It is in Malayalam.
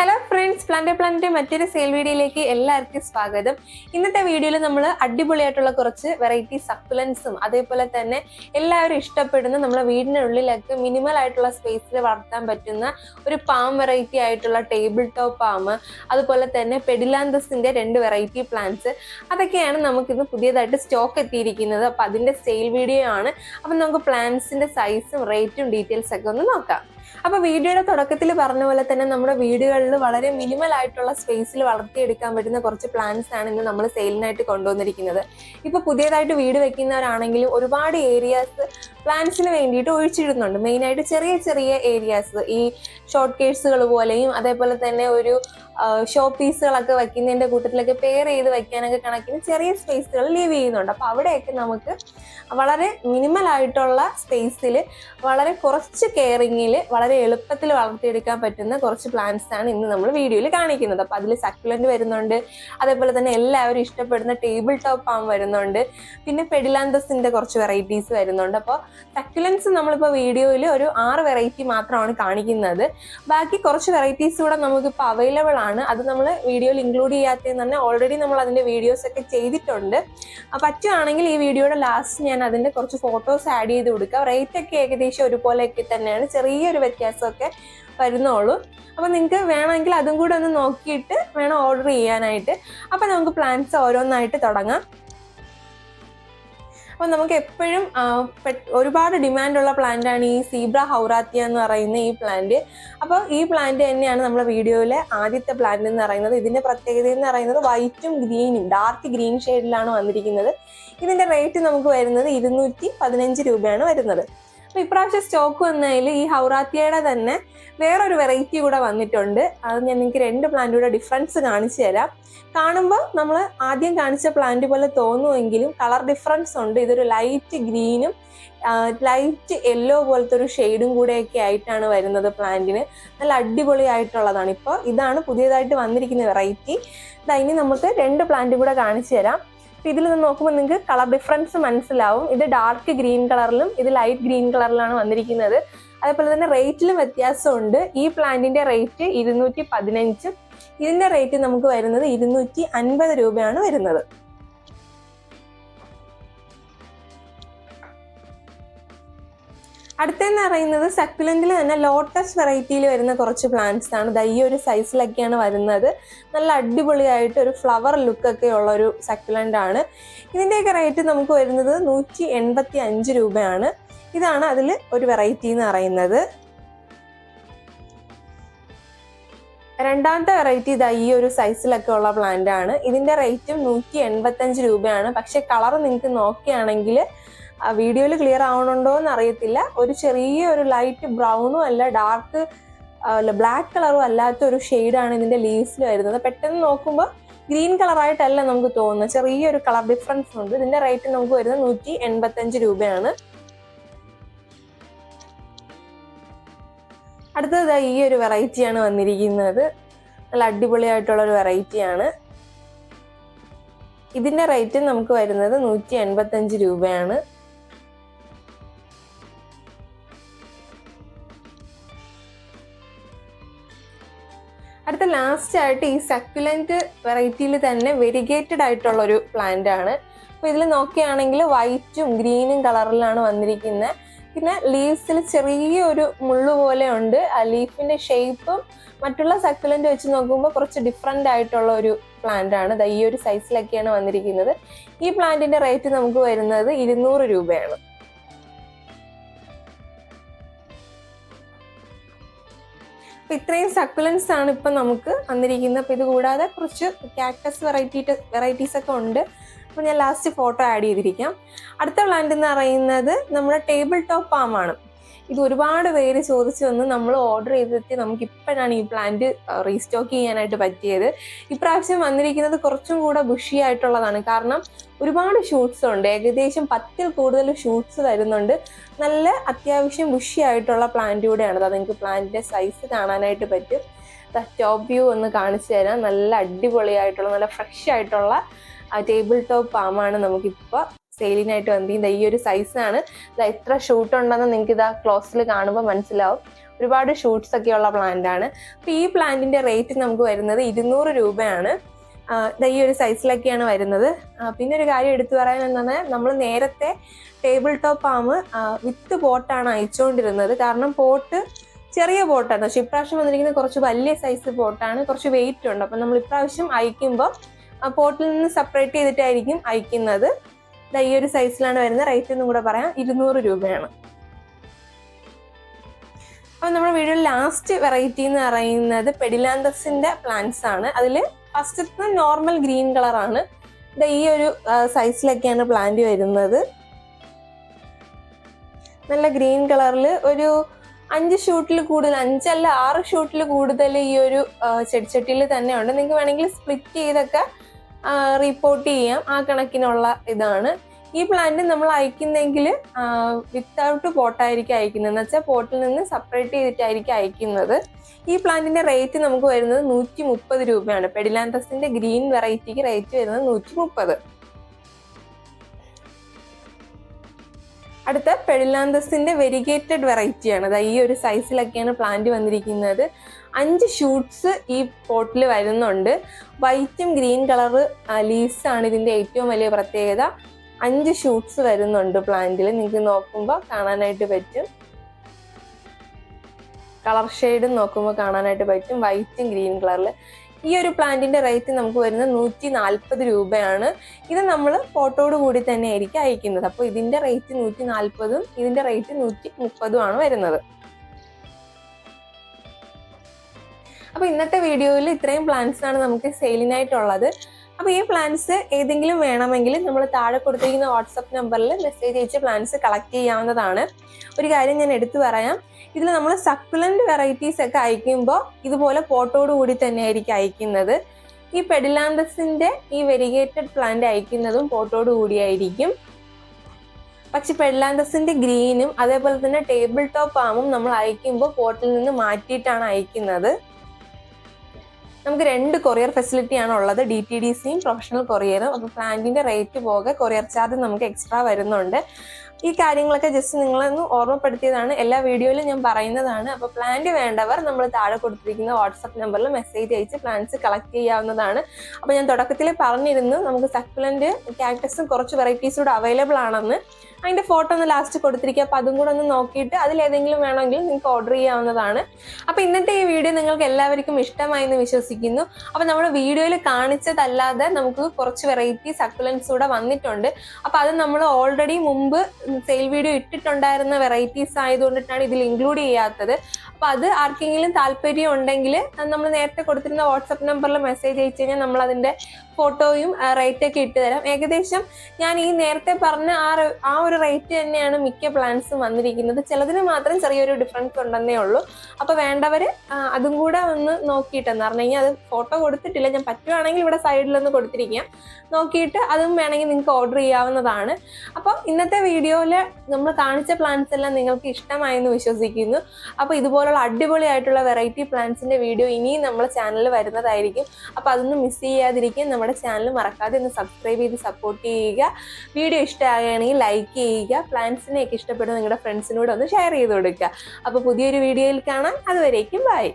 ഹലോ ഫ്രണ്ട്സ് പ്ലാന്റ് പ്ലാന്റ് മറ്റൊരു സെയിൽ വീഡിയോയിലേക്ക് എല്ലാവർക്കും സ്വാഗതം. ഇന്നത്തെ വീഡിയോയിൽ നമ്മൾ അടിപൊളിയായിട്ടുള്ള കുറച്ച് വെറൈറ്റി സക്കുലൻസും അതേപോലെ തന്നെ എല്ലാവരും ഇഷ്ടപ്പെടുന്ന നമ്മുടെ വീടിനുള്ളിലൊക്കെ മിനിമൽ ആയിട്ടുള്ള സ്പേസിൽ വളർത്താൻ പറ്റുന്ന ഒരു പാം വെറൈറ്റി ആയിട്ടുള്ള ടേബിൾ ടോപ്പ് പാം അതുപോലെ തന്നെ പെഡിലാന്തസിന്റെ രണ്ട് വെറൈറ്റി പ്ലാന്റ്സ് അതൊക്കെയാണ് നമുക്കിന്ന് പുതിയതായിട്ട് സ്റ്റോക്ക് എത്തിയിരിക്കുന്നത്. അപ്പൊ അതിന്റെ സെയിൽ വീഡിയോ ആണ് അപ്പൊ നമുക്ക് പ്ലാന്റ്സിന്റെ സൈസും റേറ്റും ഡീറ്റെയിൽസ് ഒക്കെ ഒന്ന് നോക്കാം. അപ്പൊ വീഡിയോയുടെ തുടക്കത്തിൽ പറഞ്ഞ പോലെ തന്നെ നമ്മുടെ വീടുകളിൽ വളരെ മിനിമൽ ആയിട്ടുള്ള സ്പേസിൽ വളർത്തിയെടുക്കാൻ പറ്റുന്ന കുറച്ച് പ്ലാന്റ്സ് ആണ് ഇന്ന് നമ്മൾ സെയിലിനായിട്ട് കൊണ്ടുവന്നിരിക്കുന്നത്. ഇപ്പൊ പുതിയതായിട്ട് വീട് വെക്കുന്നവരാണെങ്കിലും ഒരുപാട് ഏരിയാസ് പ്ലാന്റ്സിന് വേണ്ടിയിട്ട് ഒഴിച്ചിടുന്നുണ്ട്. മെയിനായിട്ട് ചെറിയ ചെറിയ ഏരിയാസ് ഈ ഷോർട്ട് കേഴ്സുകൾ പോലെയും അതേപോലെ തന്നെ ഒരു ഷോ പീസുകളൊക്കെ വെക്കുന്നതിന്റെ കൂട്ടത്തിലൊക്കെ പെയർ ചെയ്ത് വെക്കാനൊക്കെ കണക്കിന് ചെറിയ സ്പേസുകൾ ലീവ് ചെയ്യുന്നുണ്ട്. അപ്പൊ അവിടെയൊക്കെ നമുക്ക് വളരെ മിനിമൽ ആയിട്ടുള്ള സ്പേസിൽ വളരെ കുറച്ച് കെയറിങ്ങിൽ വളരെ എളുപ്പത്തിൽ വളർത്തിയെടുക്കാൻ പറ്റുന്ന കുറച്ച് പ്ലാന്റ്സ് ആണ് ഇന്ന് നമ്മൾ വീഡിയോയിൽ കാണിക്കുന്നത്. അപ്പൊ അതിൽ സക്കുലന്റ് വരുന്നുണ്ട്. അതേപോലെ തന്നെ എല്ലാവരും ഇഷ്ടപ്പെടുന്ന ടേബിൾ ടോപ്പ് ആം വരുന്നുണ്ട്. പിന്നെ പെഡിലാന്തസിന്റെ കുറച്ച് വെറൈറ്റീസ് വരുന്നുണ്ട്. അപ്പോൾ സക്കുലൻസ് നമ്മളിപ്പോൾ വീഡിയോയിൽ ഒരു ആറ് വെറൈറ്റി മാത്രമാണ് കാണിക്കുന്നത്. ബാക്കി കുറച്ച് വെറൈറ്റീസ് കൂടെ നമുക്കിപ്പോൾ അവൈലബിൾ ആണ്. അത് നമ്മൾ വീഡിയോയിൽ ഇൻക്ലൂഡ് ചെയ്യാത്തതെന്ന് തന്നെ ഓൾറെഡി നമ്മൾ അതിന്റെ വീഡിയോസ് ഒക്കെ ചെയ്തിട്ടുണ്ട്. പറ്റുവാണെങ്കിൽ ഈ വീഡിയോയുടെ ലാസ്റ്റ് ഞാൻ അതിന്റെ കുറച്ച് ഫോട്ടോസ് ആഡ് ചെയ്ത് കൊടുക്കാം. റേറ്റ് ഒക്കെ ഏകദേശം ഒരുപോലെയൊക്കെ തന്നെയാണ്. ചെറിയൊരു വ്യത്യാസമൊക്കെ വരുന്നുള്ളൂ. അപ്പൊ നിങ്ങൾക്ക് വേണമെങ്കിൽ അതും കൂടെ ഒന്ന് നോക്കിയിട്ട് വേണം ഓർഡർ ചെയ്യാനായിട്ട്. അപ്പൊ നമുക്ക് പ്ലാൻസ് ഓരോന്നായിട്ട് തുടങ്ങാം. അപ്പൊ നമുക്ക് എപ്പോഴും ഒരുപാട് ഡിമാൻഡുള്ള പ്ലാന്റ് ആണ് ഈ സീബ്ര ഹൗറാത്തിയ എന്ന് പറയുന്ന ഈ പ്ലാന്റ് അപ്പോൾ ഈ പ്ലാന്റ് തന്നെയാണ് നമ്മുടെ വീഡിയോയിലെ ആദ്യത്തെ പ്ലാന്റ് എന്ന് പറയുന്നത്. ഇതിന്റെ പ്രത്യേകത എന്ന് പറയുന്നത് വൈറ്റും ഗ്രീനും ഡാർക്ക് ഗ്രീൻ ഷെയ്ഡിലാണ് വന്നിരിക്കുന്നത്. ഇതിന്റെ റേറ്റ് നമുക്ക് വരുന്നത് ഇരുന്നൂറ്റി പതിനഞ്ച് രൂപയാണ് വരുന്നത്. അപ്പൊ ഇപ്രാവശ്യം സ്റ്റോക്ക് വന്നതിൽ ഈ ഹൗറാത്തിയയുടെ തന്നെ വേറൊരു വെറൈറ്റി കൂടെ വന്നിട്ടുണ്ട്. അത് ഞാൻ നിങ്ങൾക്ക് രണ്ട് പ്ലാന്റുകൂടെ ഡിഫറൻസ് കാണിച്ചു തരാം. കാണുമ്പോൾ നമ്മൾ ആദ്യം കാണിച്ച പ്ലാന്റ് പോലെ തോന്നുമെങ്കിലും കളർ ഡിഫറൻസ് ഉണ്ട്. ഇതൊരു ലൈറ്റ് ഗ്രീനും ലൈറ്റ് യെല്ലോ പോലത്തെ ഒരു ഷെയ്ഡും കൂടെയൊക്കെ ആയിട്ടാണ് വരുന്നത് പ്ലാന്റിന് നല്ല അടിപൊളിയായിട്ടുള്ളതാണ്. ഇപ്പോൾ ഇതാണ് പുതിയതായിട്ട് വന്നിരിക്കുന്ന വെറൈറ്റി ഇനി നമുക്ക് രണ്ട് പ്ലാന്റും കൂടെ കാണിച്ചു തരാം. ഇതിൽ നിന്ന് നോക്കുമ്പോൾ നിങ്ങൾക്ക് കളർ ഡിഫറൻസ് മനസ്സിലാവും. ഇത് ഡാർക്ക് ഗ്രീൻ കളറിലും ഇത് ലൈറ്റ് ഗ്രീൻ കളറിലാണ് വന്നിരിക്കുന്നത്. അതേപോലെ തന്നെ റേറ്റിലും വ്യത്യാസമുണ്ട്. ഈ പ്ലാന്റിന്റെ റേറ്റ് ഇരുന്നൂറ്റി പതിനഞ്ചും ഇതിന്റെ റേറ്റ് നമുക്ക് വരുന്നത് ഇരുന്നൂറ്റി അൻപത് രൂപയാണ് വരുന്നത്. അടുത്തെന്ന് പറയുന്നത് സക്കുലന്റിൽ തന്നെ ലോട്ടസ് വെറൈറ്റിയിൽ വരുന്ന കുറച്ച് പ്ലാന്റ്സ് ആണ്. ദാ ഒരു സൈസിലൊക്കെയാണ് വരുന്നത്. നല്ല അടിപൊളിയായിട്ട് ഒരു ഫ്ലവർ ലുക്കൊക്കെ ഉള്ള ഒരു സക്കുലന്റ് ആണ്. ഇതിന്റെയൊക്കെ റേറ്റ് നമുക്ക് വരുന്നത് നൂറ്റി എൺപത്തി അഞ്ച് രൂപയാണ്. ഇതാണ് അതിൽ ഒരു വെറൈറ്റി എന്ന് പറയുന്നത്. രണ്ടാമത്തെ വെറൈറ്റി ഇതാ ഈ ഒരു സൈസിലൊക്കെ ഉള്ള പ്ലാന്റ് ആണ്. ഇതിന്റെ റേറ്റും നൂറ്റി എൺപത്തഞ്ച് രൂപയാണ്. പക്ഷെ കളർ നിങ്ങൾക്ക് നോക്കുകയാണെങ്കിൽ വീഡിയോയിൽ ക്ലിയർ ആവണുണ്ടോ എന്ന് അറിയത്തില്ല. ഒരു ചെറിയ ഒരു ലൈറ്റ് ബ്രൗണും അല്ല ഡാർക്ക് അല്ല ബ്ലാക്ക് കളറും അല്ലാത്ത ഒരു ഷെയ്ഡാണ് ഇതിന്റെ ലീവ്സിൽ വരുന്നത്. പെട്ടെന്ന് നോക്കുമ്പോൾ ഗ്രീൻ കളറായിട്ടല്ല നമുക്ക് തോന്നുന്നത്. ചെറിയൊരു കളർ ഡിഫറൻസ് ഉണ്ട്. ഇതിന്റെ റേറ്റ് നമുക്ക് വരുന്നത് നൂറ്റി എൺപത്തഞ്ച് രൂപയാണ്. അടുത്തത് ഈ ഒരു വെറൈറ്റിയാണ് വന്നിരിക്കുന്നത്. നല്ല അടിപൊളിയായിട്ടുള്ള ഒരു വെറൈറ്റിയാണ് ഇതിന്റെ റേറ്റ് നമുക്ക് വരുന്നത് നൂറ്റി എൺപത്തഞ്ച് രൂപയാണ്. അടുത്ത ലാസ്റ്റ് ആയിട്ട് ഈ സക്കുലന്റ് വെറൈറ്റിയിൽ തന്നെ വെരിഗേറ്റഡ് ആയിട്ടുള്ള ഒരു പ്ലാന്റ് ആണ്. അപ്പൊ ഇതിൽ നോക്കുകയാണെങ്കിൽ വൈറ്റും ഗ്രീനും കളറിലാണ് വന്നിരിക്കുന്നത് പിന്നെ ലീവ്സിൽ ചെറിയൊരു മുള്ളു പോലെ ഉണ്ട്. ആ ലീഫിന്റെ ഷേപ്പും മറ്റുള്ള സക്കുലന്റ് വെച്ച് നോക്കുമ്പോൾ കുറച്ച് ഡിഫറെന്റ് ആയിട്ടുള്ള ഒരു പ്ലാന്റ് ആണ് ഈ ഒരു സൈസിലൊക്കെയാണ് വന്നിരിക്കുന്നത്. ഈ പ്ലാന്റിന്റെ റേറ്റ് നമുക്ക് വരുന്നത് ഇരുന്നൂറ് രൂപയാണ്. അപ്പൊ ഇത്രയും സക്കുലൻസ് ആണ് ഇപ്പൊ നമുക്ക് വന്നിരിക്കുന്നത് അപ്പൊ ഇത് കൂടാതെ കുറച്ച് കാക്ടസ് വെറൈറ്റി വെറൈറ്റീസ് ഒക്കെ ഉണ്ട്. അപ്പോൾ ഞാൻ ലാസ്റ്റ് ഫോട്ടോ ആഡ് ചെയ്തിരിക്കാം. അടുത്ത പ്ലാന്റ് എന്ന് പറയുന്നത് നമ്മുടെ ടേബിൾ ടോപ്പ് പാമാണ് ഇത് ഒരുപാട് പേര് ചോദിച്ചു വന്ന് നമ്മൾ ഓർഡർ ചെയ്തെത്തി നമുക്ക് ഇപ്പോഴാണ് ഈ പ്ലാന്റ് റീസ്റ്റോക്ക് ചെയ്യാനായിട്ട് പറ്റിയത്. ഇപ്രാവശ്യം വന്നിരിക്കുന്നത് കുറച്ചും കൂടെ ബുഷി ആയിട്ടുള്ളതാണ്. കാരണം ഒരുപാട് ഷൂട്ട്സ് ഉണ്ട്. ഏകദേശം പത്തിൽ കൂടുതൽ ഷൂട്ട്സ് വരുന്നുണ്ട്. നല്ല അത്യാവശ്യം ബുഷി ആയിട്ടുള്ള പ്ലാന്റ് കൂടെയാണ് അത് നിങ്ങൾക്ക് പ്ലാന്റിന്റെ സൈസ് കാണാനായിട്ട് പറ്റും. ടോപ്പ് വ്യൂ ഒന്ന് കാണിച്ചു തരാം. നല്ല അടിപൊളിയായിട്ടുള്ള നല്ല ഫ്രഷ് ആയിട്ടുള്ള ടേബിൾ ടോപ്പ് പാമാണ് നമുക്കിപ്പോൾ സെയിലിനായിട്ട് വന്നിരിക്കുന്നത് ഈ ഒരു സൈസാണ് ഇത് എത്ര ഷൂട്ട് ഉണ്ടെന്ന് നിങ്ങൾക്ക് ഇതാ ക്ലോസിൽ കാണുമ്പോൾ മനസ്സിലാവും. ഒരുപാട് ഷൂട്ട്സ് ഒക്കെ ഉള്ള പ്ലാന്റ് ആണ്. അപ്പോൾ ഈ പ്ലാന്റിന്റെ റേറ്റ് നമുക്ക് വരുന്നത് ഇരുന്നൂറ് രൂപയാണ്. ഈ ഒരു സൈസിലൊക്കെയാണ് വരുന്നത്. പിന്നെ ഒരു കാര്യം എടുത്തു പറയാൻ എന്താണ്? നമ്മൾ നേരത്തെ ടേബിൾ ടോപ്പ് ആമ് വിത്ത് ബോട്ടാണ് അയച്ചുകൊണ്ടിരുന്നത്. കാരണം പോട്ട് ചെറിയ ബോട്ടാണ് പക്ഷെ ഇപ്രാവശ്യം വന്നിരിക്കുന്നത് കുറച്ച് വലിയ സൈസ് ബോട്ടാണ് കുറച്ച് വെയിറ്റ് ഉണ്ട്. അപ്പം നമ്മൾ ഇപ്രാവശ്യം അയക്കുമ്പോൾ ആ പോട്ടിൽ നിന്ന് സെപ്പറേറ്റ് ചെയ്തിട്ടായിരിക്കും അയക്കുന്നത്. ഈ ഒരു സൈസിലാണ് വരുന്നത്. റേറ്റ് എന്നും കൂടെ പറയാം. ഇരുന്നൂറ് രൂപയാണ്. അപ്പൊ നമ്മുടെ വീഡിയോയിൽ ലാസ്റ്റ് വെറൈറ്റി എന്ന് പറയുന്നത് പെഡിലാൻഡസിന്റെ പ്ലാന്റ്സ് ആണ്. അതിൽ ഫസ്റ്റത്തെ നോർമൽ ഗ്രീൻ കളറാണ് ഇത് ഈ ഒരു സൈസിലൊക്കെയാണ് പ്ലാന്റ് വരുന്നത്. നല്ല ഗ്രീൻ കളറിൽ ഒരു അഞ്ച് ഷൂട്ടിൽ കൂടുതൽ അഞ്ചല്ല ആറ് ഷൂട്ടിൽ കൂടുതൽ ഈ ഒരു ചെടിച്ചട്ടിയിൽ തന്നെ ഉണ്ട് നിങ്ങൾക്ക് വേണമെങ്കിൽ സ്പ്ലിറ്റ് ചെയ്തൊക്കെ റിപ്പോർട്ട് ചെയ്യാം. ആ കണക്കിനുള്ള ഇതാണ്. ഈ പ്ലാന്റ് നമ്മൾ അയക്കുന്നെങ്കിൽ വിത്തൗട്ട് പോട്ടായിരിക്കും അയക്കുന്നത്. എന്ന് വെച്ചാൽ പോട്ടിൽ നിന്ന് സെപ്പറേറ്റ് ചെയ്തിട്ടായിരിക്കും അയക്കുന്നത്. ഈ പ്ലാന്റിന്റെ റേറ്റ് നമുക്ക് വരുന്നത് നൂറ്റി മുപ്പത് രൂപയാണ് പെഡിലാന്തസിന്റെ ഗ്രീൻ വെറൈറ്റിക്ക് റേറ്റ് വരുന്നത് നൂറ്റി മുപ്പത് അടുത്ത പെഡിലാന്തസിന്റെ വെരിഗേറ്റഡ് വെറൈറ്റിയാണ്. അതായത് ഈ ഒരു സൈസിലൊക്കെയാണ് പ്ലാന്റ് വന്നിരിക്കുന്നത്. അഞ്ച് ഷൂട്ട്സ് ഈ പോട്ടിൽ വരുന്നുണ്ട്. വൈറ്റും ഗ്രീൻ കളർ ആണ് ഇതിന്റെ ഏറ്റവും വലിയ പ്രത്യേകത. അഞ്ച് ഷൂട്ട്സ് വരുന്നുണ്ട് പ്ലാന്റിൽ നിങ്ങൾക്ക് നോക്കുമ്പോൾ കാണാനായിട്ട് പറ്റും. കളർ ഷെയ്ഡും നോക്കുമ്പോൾ കാണാനായിട്ട് പറ്റും. വൈറ്റും ഗ്രീൻ കളറിൽ ഈ ഒരു പ്ലാന്റിന്റെ റേറ്റ് നമുക്ക് വരുന്നത് നൂറ്റി നാൽപ്പത് രൂപയാണ്. ഇത് നമ്മൾ ഫോട്ടോയോട് കൂടി തന്നെ ആയിരിക്കും അയക്കുന്നത്. അപ്പോൾ ഇതിന്റെ റേറ്റ് നൂറ്റി നാൽപ്പതും ഇതിന്റെ റേറ്റ് നൂറ്റി മുപ്പതും ആണ് വരുന്നത്. അപ്പോൾ ഇന്നത്തെ വീഡിയോയിൽ ഇത്രയും പ്ലാന്റ്സ് ആണ് നമുക്ക് സെയിലിനായിട്ടുള്ളത്. അപ്പോൾ ഈ പ്ലാൻസ് ഏതെങ്കിലും വേണമെങ്കിൽ നമ്മൾ താഴെ കൊടുത്തിരിക്കുന്ന വാട്സപ്പ് നമ്പറിൽ മെസ്സേജ് അയച്ച് പ്ലാന്റ്സ് കളക്ട് ചെയ്യാവുന്നതാണ്. ഒരു കാര്യം ഞാൻ എടുത്തു പറയാം. ഇതിൽ നമ്മൾ സക്കുലന്റ് വെറൈറ്റീസ് ഒക്കെ അയക്കുമ്പോൾ ഇതുപോലെ പോട്ടോട് കൂടി തന്നെ ആയിരിക്കും അയക്കുന്നത്. ഈ പെഡിലാന്തസിന്റെ ഈ വെരിഗേറ്റഡ് പ്ലാന്റ് അയക്കുന്നതും പോട്ടോട് കൂടിയായിരിക്കും പക്ഷെ പെഡിലാന്തസിന്റെ ഗ്രീനും അതേപോലെ തന്നെ ടേബിൾ ടോപ്പ് ആമും നമ്മൾ അയക്കുമ്പോൾ പോട്ടിൽ നിന്ന് മാറ്റിയിട്ടാണ് അയക്കുന്നത്. നമുക്ക് രണ്ട് കൊറിയർ ഫെസിലിറ്റി ആണ് ഉള്ളത്. ഡി ടി ഡി സിയും പ്രൊഫഷണൽ കൊറിയറും അപ്പോൾ പ്ലാന്റിന്റെ റേറ്റ് പോകെ കൊറിയർ ചാർജ് നമുക്ക് എക്സ്ട്രാ വരുന്നുണ്ട്. ഈ കാര്യങ്ങളൊക്കെ ജസ്റ്റ് നിങ്ങളൊന്ന് ഓർമ്മപ്പെടുത്തിയതാണ്. എല്ലാ വീഡിയോയിലും ഞാൻ പറയുന്നതാണ്. അപ്പോൾ പ്ലാന്റ് വേണ്ടവർ നമ്മൾ താഴെ കൊടുത്തിരിക്കുന്ന വാട്സപ്പ് നമ്പറിൽ മെസ്സേജ് അയച്ച് പ്ലാന്റ്സ് കളക്ട് ചെയ്യാവുന്നതാണ്. അപ്പോൾ ഞാൻ തുടക്കത്തിൽ പറഞ്ഞിരുന്നു നമുക്ക് സക്കുലന്റ് ക്യാക്ടസും കുറച്ച് വെറൈറ്റീസ് കൂടെ അവൈലബിൾ ആണെന്ന്. അതിന്റെ ഫോട്ടോ ഒന്ന് ലാസ്റ്റ് കൊടുത്തിരിക്കുക. അപ്പോൾ അതും കൂടെ ഒന്ന് നോക്കിയിട്ട് അതിൽ ഏതെങ്കിലും വേണമെങ്കിൽ നിങ്ങൾക്ക് ഓർഡർ ചെയ്യാവുന്നതാണ്. അപ്പോൾ ഇന്നത്തെ ഈ വീഡിയോ നിങ്ങൾക്ക് എല്ലാവർക്കും ഇഷ്ടമായി എന്ന് വിശ്വസിക്കുന്നു. അപ്പോൾ നമ്മൾ വീഡിയോയിൽ കാണിച്ചതല്ലാതെ നമുക്ക് കുറച്ച് വെറൈറ്റി സക്കുലൻസ് കൂടെ വന്നിട്ടുണ്ട്. അപ്പോൾ അത് നമ്മൾ ഓൾറെഡി മുമ്പ് സെയിൽ വീഡിയോ ഇട്ടിട്ടുണ്ടായിരുന്ന വെറൈറ്റീസ് ആയതുകൊണ്ടിട്ടാണ് ഇതിൽ ഇൻക്ലൂഡ് ചെയ്യാത്തത്. അപ്പോൾ അത് ആർക്കെങ്കിലും താല്പര്യം ഉണ്ടെങ്കിൽ നമ്മൾ നേരത്തെ കൊടുത്തിരുന്ന വാട്സപ്പ് നമ്പറിൽ മെസ്സേജ് അയച്ചു കഴിഞ്ഞാൽ നമ്മൾ അതിന്റെ ഫോട്ടോയും റേറ്റ് ഒക്കെ ഇട്ട് തരാം. ഏകദേശം ഞാൻ ഈ നേരത്തെ പറഞ്ഞ ആ ആ ഒരു റേറ്റ് തന്നെയാണ് മിക്ക പ്ലാൻസും വന്നിരിക്കുന്നത്. ചിലതിന് മാത്രം ചെറിയൊരു ഡിഫറൻസ് ഉണ്ടെന്നേ ഉള്ളൂ. അപ്പോൾ വേണ്ടവർ അതും കൂടെ ഒന്ന് നോക്കിയിട്ടെന്ന് പറഞ്ഞു കഴിഞ്ഞാൽ അത് ഫോട്ടോ കൊടുത്തിട്ടില്ല. ഞാൻ പറ്റുവാണെങ്കിൽ ഇവിടെ സൈഡിലൊന്ന് കൊടുത്തിരിക്കാം. നോക്കിയിട്ട് അതും വേണമെങ്കിൽ നിങ്ങൾക്ക് ഓർഡർ ചെയ്യാവുന്നതാണ്. അപ്പോൾ ഇന്നത്തെ വീഡിയോയിൽ നമ്മൾ കാണിച്ച പ്ലാൻസ് എല്ലാം നിങ്ങൾക്ക് ഇഷ്ടമായെന്ന് വിശ്വസിക്കുന്നു. അപ്പോൾ ഇതുപോലുള്ള അടിപൊളിയായിട്ടുള്ള വെറൈറ്റി പ്ലാന്റ്സിന്റെ വീഡിയോ ഇനിയും നമ്മുടെ ചാനലിൽ വരുന്നതായിരിക്കും. അപ്പോൾ അതൊന്നും മിസ് ചെയ്യാതിരിക്കാൻ നമ്മുടെ ചാനൽ മറക്കാതെ ഒന്ന് സബ്സ്ക്രൈബ് ചെയ്ത് സപ്പോർട്ട് ചെയ്യുക. വീഡിയോ ഇഷ്ടമാകുകയാണെങ്കിൽ ലൈക്ക് ചെയ്യുക. പ്ലാന്റ്സിനെയൊക്കെ ഇഷ്ടപ്പെടുന്ന നിങ്ങളുടെ ഫ്രണ്ട്സിനോട് ഒന്ന് ഷെയർ ചെയ്ത് കൊടുക്കുക. അപ്പോൾ പുതിയൊരു വീഡിയോയിൽ കാണാം. അതുവരേക്കും ബൈ